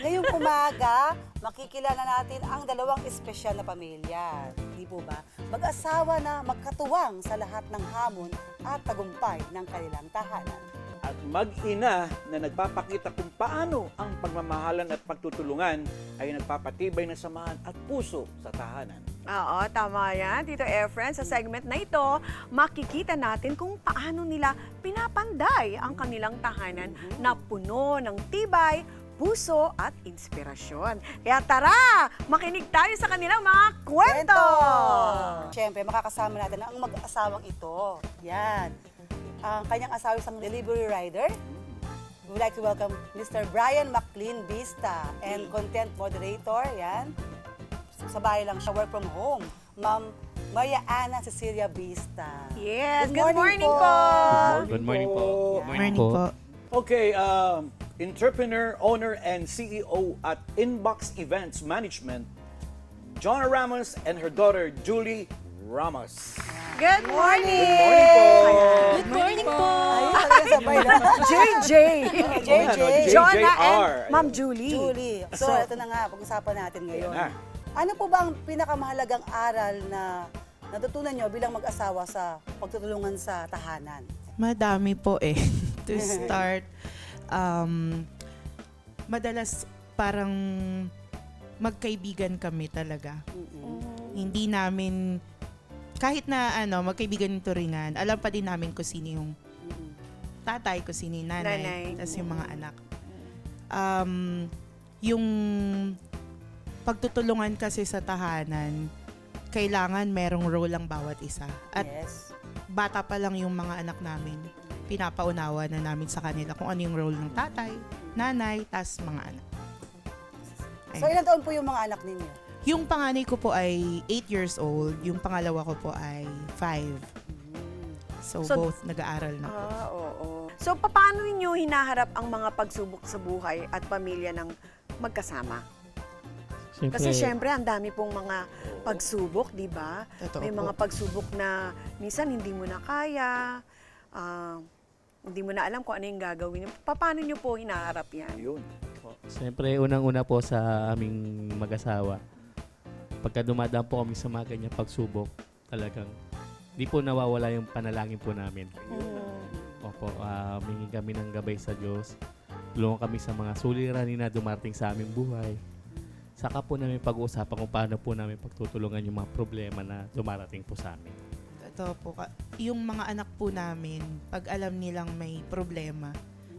Ngayong umaga, makikilala natin ang dalawang espesyal na pamilya. Di po ba? Mag-asawa na magkatuwang sa lahat ng hamon at tagumpay ng kanilang tahanan. At mag-ina na nagpapakita kung paano ang pagmamahalan at pagtutulungan ay nagpapatibay ng samahan at puso sa tahanan. Oo, tama yan. Tito Efren, sa segment na ito, makikita natin kung paano nila pinapanday ang kanilang tahanan na puno ng tibay, puso at inspirasyon. Kaya tara, makinig tayo sa kanilang mga kwento! Siyempre, makakasama natin ang mag-asawang ito. Yan. Ang kanyang asawa isang delivery rider. We would like to welcome Mr. Brian McLean Vista and content moderator. Yan. Sa bahay lang siya, work from home. Ma'am Maria Ana Cecilia Vista. Yes, Good good, morning morning, po. po. Good morning po. Good Morning po. Okay, um, entrepreneur, owner, and CEO at Inbox Events Management, John Ramos and her daughter, Julie Ramos. Good morning! Good Good morning po. Ayun, talaga sabay na. JJ! JJ. JJR. and Ma'am Julie. Julie. So, ito na nga, pag-usapan natin ngayon. Ayan na. Ano po ba ang pinakamahalagang aral na natutunan nyo bilang mag-asawa sa pagtutulungan sa tahanan? Madami po eh. to start, um, madalas parang magkaibigan kami talaga. Hindi namin, kahit na ano, magkaibigan ng turingan, alam pa din namin kung sino yung tatay, kung sino yung nanay, Nanay. tas yung mga anak. Um, yung pagtutulungan kasi sa tahanan, kailangan merong role ang bawat isa. At yes. Bata pa lang yung mga anak namin, pinapaunawa na namin sa kanila kung ano yung role ng tatay, nanay, tas mga anak. So, ilan taon po yung mga anak ninyo? Yung panganay ko po ay 8 years old, yung pangalawa ko po ay 5. So, So- both nag-aaral na po. Ah, oo. So, paano niyo hinaharap ang mga pagsubok sa buhay at pamilya ng magkasama? Siyempre, Kasi syempre, ang dami pong mga pagsubok, di ba? Totoo May po. mga pagsubok na minsan hindi mo na kaya, ah, hindi mo na alam kung ano yung gagawin. Pa- Paano niyo po hinaharap yan? Yun. siyempre unang-una po sa aming mag-asawa, pagka dumadaan po kami sa mga ganyang pagsubok, talagang di po nawawala yung panalangin po namin. Opo, uh, kami ng gabay sa Diyos. Tulungan kami sa mga suliranin na dumating sa aming buhay. Saka po namin pag-uusapan kung paano po namin pagtutulungan yung mga problema na dumarating po sa amin. Ito po, yung mga anak po namin, pag alam nilang may problema,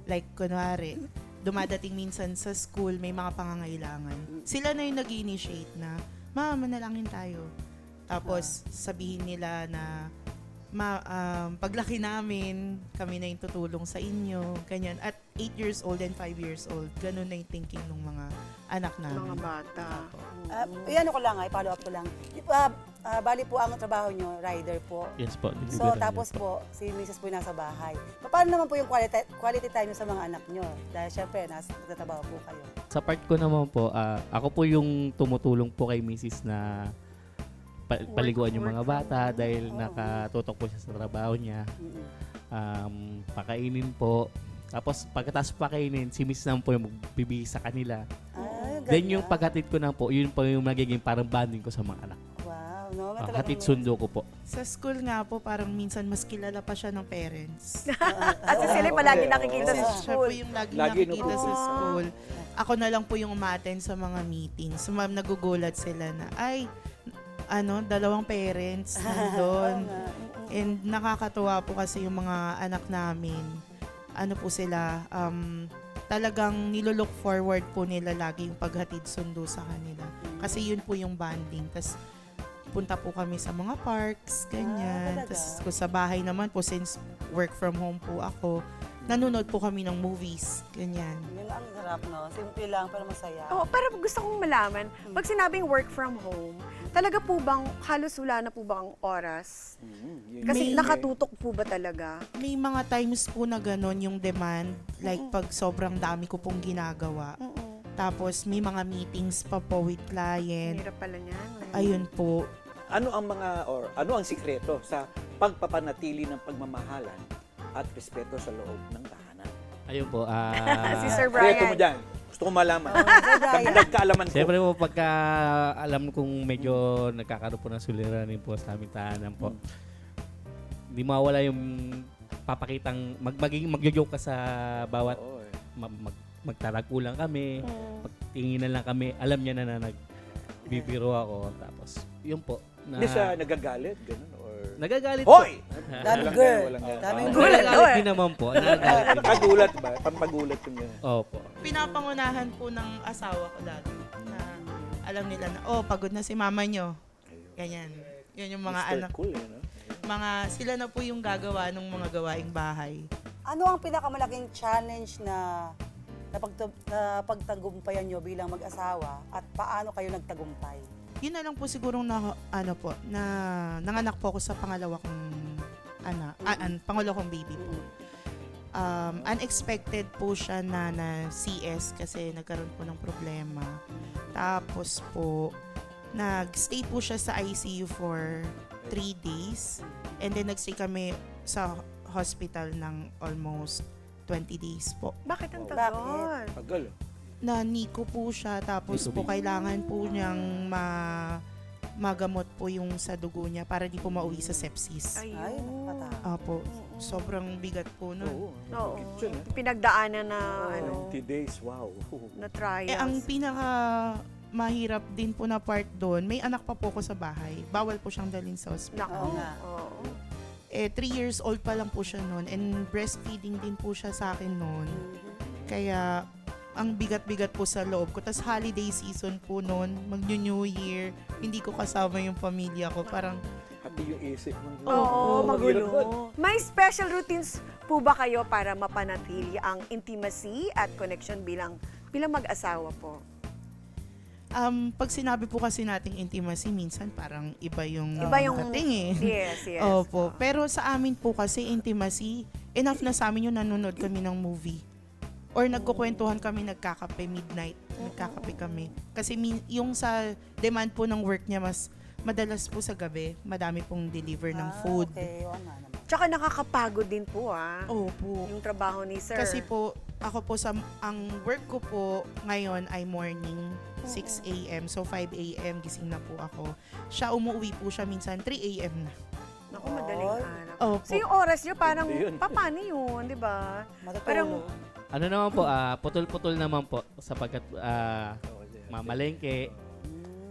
like kunwari, dumadating minsan sa school, may mga pangangailangan. Sila na yung nag initiate na, Ma, manalangin tayo. Tapos, sabihin nila na, Ma, um, paglaki namin, kami na yung tutulong sa inyo, ganyan. At 8 years old and 5 years old, ganun na yung thinking ng mga anak namin. Mga bata. Uh, yan ko lang, ay follow up ko lang. Uh, uh, bali po ang trabaho nyo, rider po. Yes po. So, tapos po, si Mrs. po yung nasa bahay. Paano naman po yung quality, quality time nyo sa mga anak nyo? Dahil syempre, nas, nagtatrabaho po kayo. Sa part ko naman po, ah, ako po yung tumutulong po kay Mrs. na pa- paliguan yung mga bata dahil nakatutok po siya sa trabaho niya. Um, pakainin po. Tapos pagkatapos pakainin, si Mrs. naman po yung magbibigay sa kanila. Ay, Then yung paghatid ko na po, yun po yung magiging parang bonding ko sa mga anak. Wow, no? Ah, talagang- hatid sundo ko po. Sa school nga po, parang minsan mas kilala pa siya ng parents. Kasi sila palagi Oo. nakikita Kasi sa siya po school. yung lagi, Lagi nakikita sa school. Ako na lang po yung umaten sa mga meetings. So, ma'am, nagugulat sila na, ay, ano, dalawang parents nandun. Oo. And nakakatuwa po kasi yung mga anak namin, ano po sila, um, talagang nilolook forward po nila lagi yung paghatid sundo sa kanila. Kasi yun po yung bonding. Tapos punta po kami sa mga parks, Ah, ganyan. talaga? Tapos kung sa bahay naman po, since work from home po ako, nanonood po kami ng movies, ganyan. Yun ang sarap, no? Simple lang, pero masaya. Oh, pero gusto kong malaman, pag sinabing work from home, talaga po bang halos wala na po bang oras? Mm, yun. Kasi May- nakatutok po ba talaga? May mga times po na ganun yung demand, like pag sobrang dami ko pong ginagawa. Tapos may mga meetings pa po with client. Hirap pala niyan. Ayun po. Ano ang mga, or ano ang sikreto sa pagpapanatili ng pagmamahalan at respeto sa loob ng tahanan? Ayun po. ah, Si Sir Sikreto mo Brian. dyan. Gusto ko malaman. Oh. Dagdag kaalaman ko. Siyempre po, pagka alam kong medyo nagkakaroon po ng suliranin po sa aming tahanan po, hindi mawala yung papakitang, mag, maging, magjo-joke ka sa bawat Oo, eh. mag, mag, magtaragulan kami, magtinginan lang kami, alam niya na na nagbibiro ako. Tapos, yun po. Na, Hindi siya nagagalit, ganun, or... nagagalit Hoy! Daming girl. walang ganun. Daming girl. Nagagalit din naman po. Nagagalit din. Ba? Pampagulat yung ganun. Opo. Pinapangunahan po ng asawa ko lagi na alam nila na, oh, pagod na si mama nyo. Ganyan. Yun yung mga anak. Cool, eh, no? Mga, sila na po yung gagawa ng mga gawaing bahay. Ano ang pinakamalaking challenge na napagtag, na pagtagumpayan nyo bilang mag-asawa at paano kayo nagtagumpay? Yun na lang po sigurong na, ano po, na nanganak po ako sa pangalawa kong anak, ah, an, pangalawa kong baby po. Um, unexpected po siya na na CS kasi nagkaroon po ng problema. Tapos po, nagstay po siya sa ICU for 3 days. And then nagstay kami sa hospital ng almost 20 days po. Bakit ang tagal? Tagal. na Nico po siya tapos po kailangan po niyang ma magamot po yung sa dugo niya para di po mauwi sa sepsis. Ay, Ayun. nakakata. Apo, sobrang bigat po nun. Oo. Oo. Eh? Pinagdaanan na, ano, 20 days, wow. na trials. Eh, ang pinaka mahirap din po na part doon, may anak pa po ko sa bahay. Bawal po siyang dalhin sa hospital. Naku. Oo nga. Oo. Eh, 3 years old pa lang po siya noon and breastfeeding din po siya sa akin noon. Kaya, ang bigat-bigat po sa loob ko. Tapos holiday season po noon, mag-New Year, hindi ko kasama yung pamilya ko. Parang, Hati yung isip mo. Oo, magulo. May special routines po ba kayo para mapanatili ang intimacy at connection bilang bilang mag-asawa po? Um, pag sinabi po kasi nating intimacy, minsan parang iba yung Iba yung- dating eh. Yes, yes. Opo. Pero sa amin po kasi intimacy, enough na sa amin yung nanonood kami ng movie. Or nagkukwentuhan kami, nagkakape midnight. Nagkakape kami. Kasi min- yung sa demand po ng work niya, mas madalas po sa gabi, madami pong deliver ng Ah, food. Okay, oo nga naman. Tsaka nakakapagod din po ah. Opo. Yung trabaho ni sir. Kasi po, ako po sa, ang work ko po ngayon ay morning, 6 a.m. So 5 a.m. gising na po ako. Siya umuwi po siya minsan 3 a.m. na. Naku, madaling araw. Opo. So yung oras niyo parang, Hindi yun. pa- paano yun, di ba? Matutulog. Parang- Ano naman po, ah, putol-putol naman po sapagkat ah, Oo, mamalengke,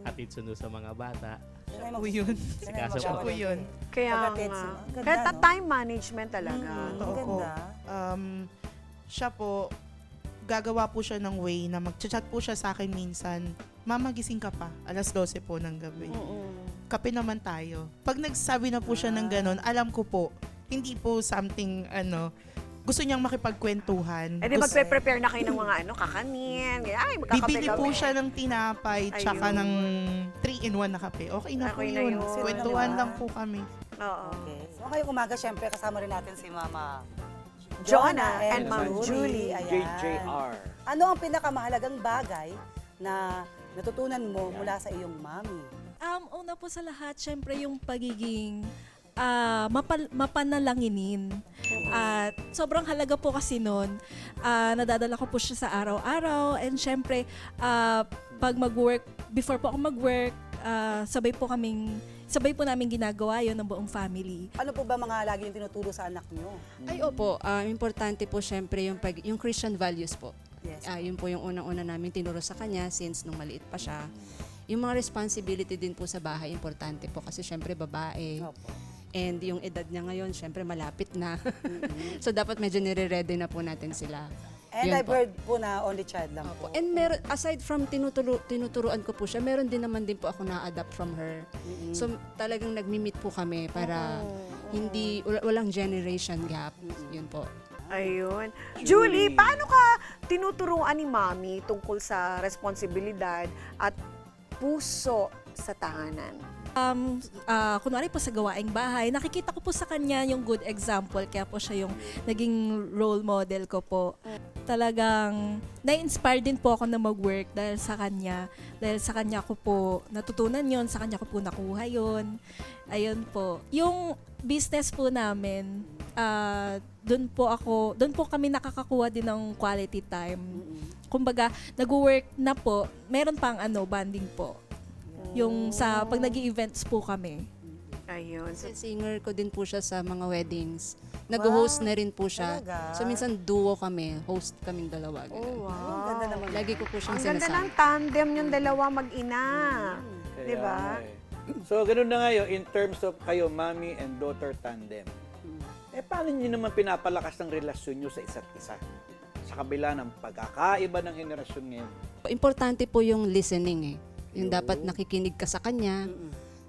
atid sundo sa mga bata. Po mag- yun. Siya mag- po yun. Kaya nga. ganda, Kaya ta- no? time management talaga. Mm, Totoo Ang po. ganda. Um, siya po, gagawa po siya ng way na mag-chat po siya sa akin minsan, Mama, gising ka pa. Alas 12 po ng gabi. Mm-mm. Kape naman tayo. Pag nagsabi na po siya ng ganon, alam ko po, hindi po something, ano, gusto niyang makipagkwentuhan. Eh di Gusto- magpe-prepare na kayo ng mga ano, kakanin. Ganyan. Ay, magkakape Bibili po kami. siya ng tinapay tsaka Ayun. ng 3-in-1 na kape. Okay na po Okay na yun. yun. Kwentuhan Diba? lang po kami. Oo. Okay. So ngayong umaga, syempre, kasama rin natin si Mama Jonah and Ma'am. Julie. Ayan. JJR. Ano ang pinakamahalagang bagay na natutunan mo mula sa iyong mami? Um, una po sa lahat, syempre yung pagiging ah, mapal- mapanalanginin. At sobrang halaga po kasi nun. Ah, nadadala ko po siya sa araw-araw. And syempre, ah, pag mag-work, before po ako mag-work, ah, sabay po kaming, sabay po namin ginagawa yon ng buong family. Ano po ba mga lagi yung tinuturo sa anak niyo? Ay, opo. Ah, importante po syempre yung, pag, yung Christian values po. Yes. Ah, yun po yung unang-una namin tinuro sa kanya since nung maliit pa siya. Yung mga responsibility din po sa bahay, importante po kasi syempre babae. Opo. And yung edad niya ngayon, syempre malapit na. so dapat medyo nire-ready na po natin sila. And Yun I've po. heard po na only child lang po. Opo. And meron, aside from tinuturo, tinuturuan ko po siya, meron din naman din po ako na-adapt from her. So talagang nagmi-meet po kami para hindi, wala- walang generation gap. Yun po. Ayun. Julie, paano ka tinuturuan ni Mami tungkol sa responsibilidad at puso sa tahanan? Um, ah, kunwari po sa gawaing bahay, nakikita ko po sa kanya yung good example, kaya po siya yung naging role model ko po. Talagang na-inspire din po ako na mag-work dahil sa kanya. Dahil sa kanya ko po natutunan yon sa kanya ko po nakuha yon Ayun po. Yung business po namin, ah, doon po ako, doon po kami nakakakuha din ng quality time. Kumbaga, nag-work na po, meron pang ano, banding po. Yung sa, pag nag events po kami. Ayun. So, singer ko din po siya sa mga weddings. Nag-host Wow. na rin po siya. Talaga? So minsan duo kami, host kaming dalawa. oh, ganun. wow. Ang ganda naman. Lagi ko po siyang Ang ganda ng tandem yung dalawa mag-ina. Kaya Di ba? nga eh. So, ganun na ngayon, in terms of kayo, mommy and daughter tandem. Eh, paano nyo naman pinapalakas ng relasyon nyo sa isa't isa? Sa kabila ng pagkakaiba ng henerasyon ngayon. Importante po yung listening eh. Yung dapat nakikinig ka sa kanya.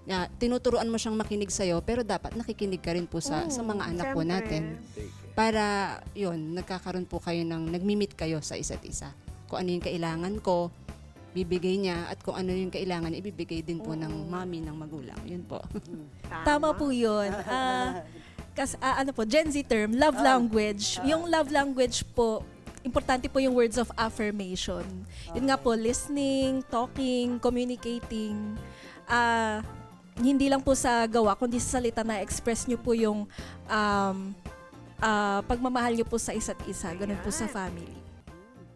Ya, tinuturuan mo siyang makinig sa'yo, pero dapat nakikinig ka rin po sa, sa mga anak po syempre. natin. Para, yun, nagkakaroon po kayo ng, nagmimit kayo sa isa't isa. Kung ano yung kailangan ko, bibigay niya. At kung ano yung kailangan, ibibigay din po ng mami, ng magulang. Yun po. Tama po yun. Ah, kas, ah, ano po, Gen Z term, love language. Yung love language po, importante po yung words of affirmation. Yun nga po, listening, talking, communicating. Ah, hindi lang po sa gawa, kundi sa salita na express nyo po yung um, ah, pagmamahal nyo po sa isa't isa. Ganun po sa family.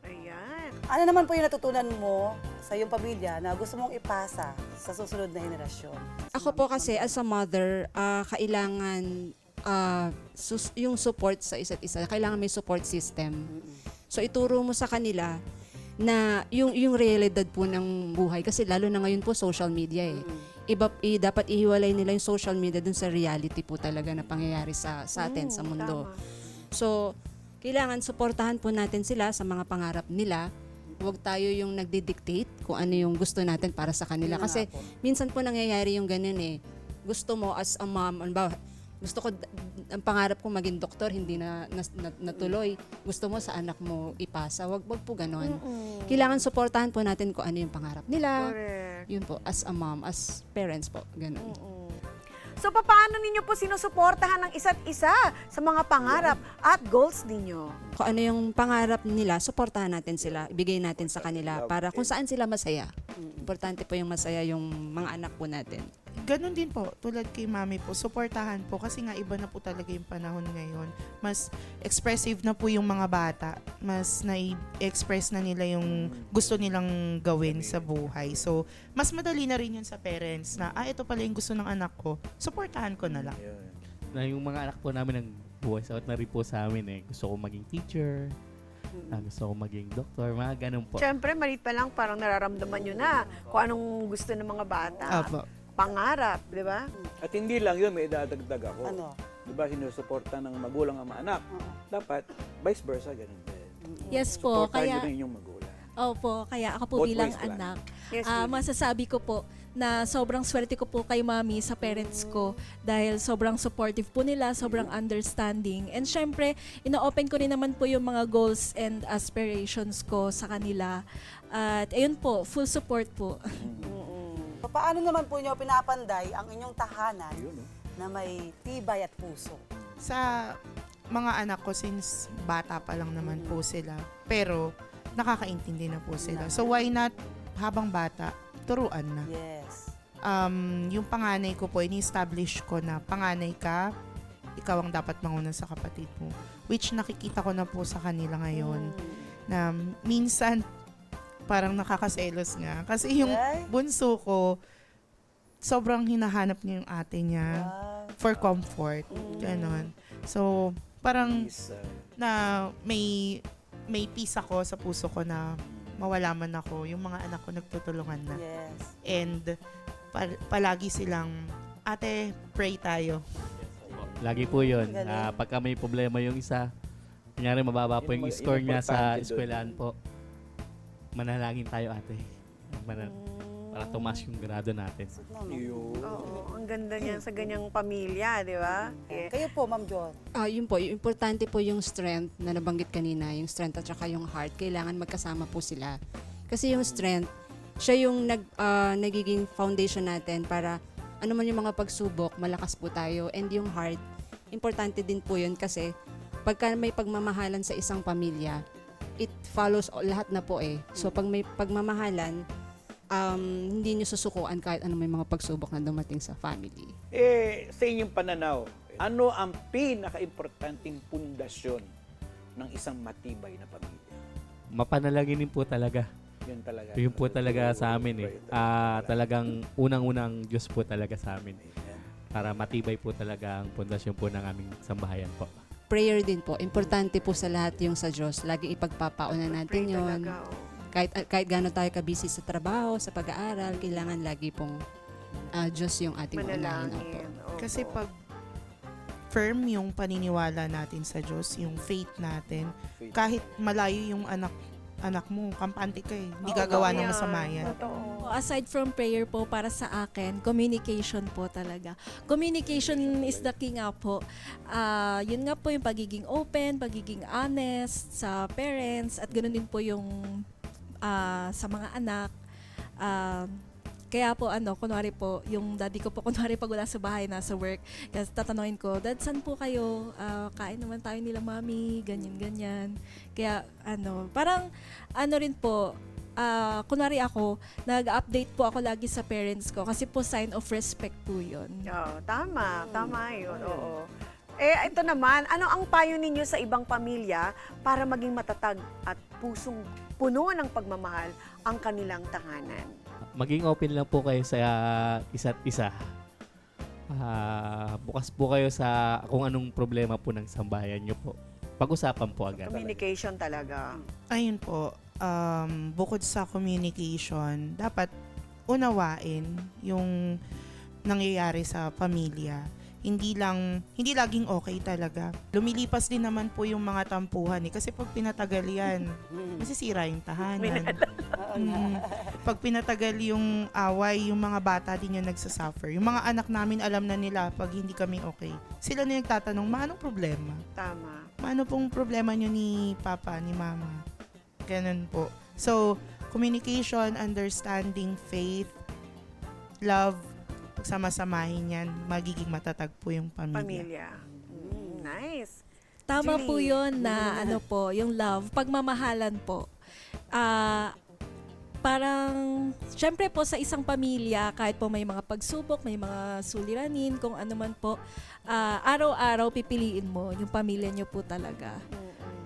Ayan. Ano naman po yung natutunan mo sa iyong pamilya na gusto mong ipasa sa susunod na henerasyon? Ako po kasi as a mother, ah, kailangan ah, sus- yung support sa isa't isa. Kailangan may support system. So ituro mo sa kanila na yung yung realidad po ng buhay kasi lalo na ngayon po social media eh. Iba i, dapat ihiwalay nila yung social media dun sa reality po talaga na pangyayari sa sa atin sa mundo. Tama. So, kailangan suportahan po natin sila sa mga pangarap nila. Huwag tayo yung nagdi-dictate kung ano yung gusto natin para sa kanila. Kasi minsan po nangyayari yung ganun eh. Gusto mo as a mom, ano ba, gusto ko, ang pangarap ko maging doktor, hindi na, na, na- natuloy. Gusto mo sa anak mo ipasa. Wag, wag po ganon. Kailangan suportahan po natin kung ano yung pangarap nila. Correct. Yun po, as a mom, as parents po, ganun. So, paano ninyo po sinusuportahan ng isa't isa sa mga pangarap at goals ninyo? kung ano yung pangarap nila, suportahan natin sila, ibigay natin sa kanila para kung saan sila masaya. Importante po yung masaya yung mga anak po natin. Ganon din po, tulad kay mami po, suportahan po kasi nga iba na po talaga yung panahon ngayon. Mas expressive na po yung mga bata. Mas na-express na nila yung gusto nilang gawin sa buhay. So, mas madali na rin yun sa parents na, ah, ito pala yung gusto ng anak ko. Suportahan ko na lang. Yun. Na yung mga anak po namin ng buhay sa na rin po sa amin eh. Gusto ko maging teacher, ah, gusto ko maging doktor, mga ganun po. Siyempre, maliit pa lang, parang nararamdaman nyo na kung anong gusto ng mga bata. Apo. Pangarap, di ba? At hindi lang yun, may idadagdag ako. Ano? Di ba, sinusuporta ng magulang ang mga anak. Dapat, vice versa, ganun din. Yes po, Suportahan kaya... nyo rin yung magulang. Opo, kaya ako po Both bilang ways anak, Yes, ah, masasabi ko po na sobrang swerte ko po kay mami sa parents ko dahil sobrang supportive po nila, sobrang understanding. And syempre, ino-open ko rin naman po yung mga goals and aspirations ko sa kanila. At ayun po, full support po. So, paano naman po niyo pinapanday ang inyong tahanan Yun, oh. na may tibay at puso? Sa mga anak ko, since bata pa lang naman po sila, pero nakakaintindi na po sila. So, why not, habang bata, turuan na. Yes. um, yung panganay ko po, ini-establish ko na panganay ka, ikaw ang dapat manguna sa kapatid mo. Which nakikita ko na po sa kanila ngayon. Na minsan, parang nakakaselos nga. Kasi yung Ay. bunso ko, sobrang hinahanap niya yung ate niya for comfort. Ganon. So, parang uh, na may may peace ako sa puso ko na mawala man ako, yung mga anak ko nagtutulungan na. yes. And pal- palagi silang, ate, pray tayo. Lagi po yun. Ah, pagka may problema yung isa, kunyari mababa po Yun yung score niya sa eskwelahan po, manalangin tayo ate. Mana- para tumaas yung grado natin. yun. Oo, ang ganda niyan sa ganyang pamilya, di ba? Eh, Kayo po, Ma'am John. Ah, yun po, yung importante po yung strength na nabanggit kanina, yung strength at saka yung heart, kailangan magkasama po sila. Kasi yung strength, siya yung nag, ah, nagiging foundation natin para ano man yung mga pagsubok, malakas po tayo. And yung heart, importante din po yun kasi pagka may pagmamahalan sa isang pamilya, it follows all- lahat na po eh. So pag may pagmamahalan, um, hindi nyo susukuan kahit ano may mga pagsubok na dumating sa family. Eh, sa inyong pananaw, Ano ang pinaka-importanting pundasyon ng isang matibay na pamilya? Mapanalanginin po talaga. Yun talaga. Yun po talaga sa amin eh. Ah, talagang unang-unang Diyos po talaga sa amin. Para matibay po talaga ang pundasyon po ng aming sambahayan po. Prayer din po. Importante po sa lahat yung sa Diyos. Lagi ipagpapauna natin yon. talaga, oh. Kahit, kahit gano'n tayo kabisi sa trabaho, sa pag-aaral, kailangan lagi pong ah, Diyos yung ating unahin. Opo. Kasi pag firm yung paniniwala natin sa Diyos, yung faith natin, kahit malayo yung anak anak mo, kampante ka eh. Hindi Oo, gagawa ng masama yan. Totoo. Aside from prayer po, para sa akin, communication po talaga. Communication is the king nga po. Ah, yun nga po yung pagiging open, pagiging honest sa parents, at ganoon din po yung ah, sa mga anak. Ah, kaya po ano, kunwari po, yung daddy ko po kunwari pag wala sa bahay, nasa work, kasi tatanungin ko, Dad, saan po kayo? Ah, kain naman tayo nila mami, ganyan, ganyan. Kaya ano, parang ano rin po, ah, kunwari ako, nag-update po ako lagi sa parents ko kasi po sign of respect po yun. Oo, tama, tama yun. Oo. Eh, ito naman, ano ang payo ninyo sa ibang pamilya para maging matatag at pusong puno ng pagmamahal ang kanilang tahanan? Maging open lang po kayo sa isa't isa. Ah, bukas po kayo sa kung anong problema po ng sambahayan nyo po. Pag-usapan po agad. Communication talaga. Ayun po, um, bukod sa communication, dapat unawain yung nangyayari sa pamilya. Hindi lang, hindi laging okay talaga. Lumilipas din naman po yung mga tampuhan eh. Kasi pag pinatagal yan, masisira yung tahanan. Mm. Pag pinatagal yung away, yung mga bata din yung nagsasuffer. Yung mga anak namin alam na nila pag hindi kami okay. Sila na yung nagtatanong, ma, anong problema? Tama. Ano pong problema nyo ni Papa, ni Mama? Ganun po. So, communication, understanding, faith, love, pagsama-samahin yan, magiging matatag po yung pamilya. Pamilya. Mm, nice. Tama Julie. po yun na ano po, yung love, pagmamahalan po. Ah, parang, syempre po sa isang pamilya, kahit po may mga pagsubok, may mga suliranin, kung ano man po, ah, araw-araw pipiliin mo yung pamilya nyo po talaga.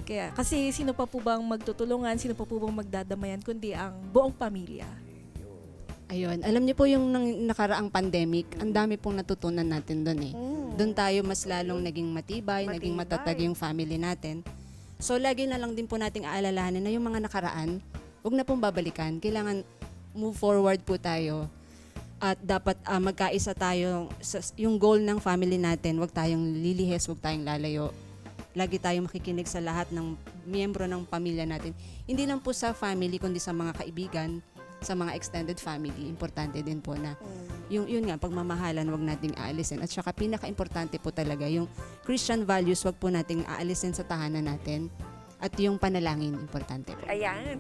Kaya, kasi sino pa po bang magtutulungan, sino pa po bang magdadamayan, kundi ang buong pamilya. Ayun. Alam niyo po yung nang, nakaraang pandemic, ang dami pong natutunan natin doon eh. Doon tayo mas lalong naging matibay, naging Matibay. matatag yung family natin. So lagi na lang din po nating aalalahanin na yung mga nakaraan, huwag na pong babalikan. Kailangan move forward po tayo. At dapat ah, magkaisa tayo sa yung goal ng family natin, huwag tayong lilihes, huwag tayong lalayo. Lagi tayong makikinig sa lahat ng miyembro ng pamilya natin. Hindi lang po sa family, kundi sa mga kaibigan, sa mga extended family. Importante din po na yung yun nga pagmamahalan wag nating aalisin at saka pinaka-importante po talaga yung Christian values wag po nating aalisin sa tahanan natin at yung panalangin importante po. Ayan.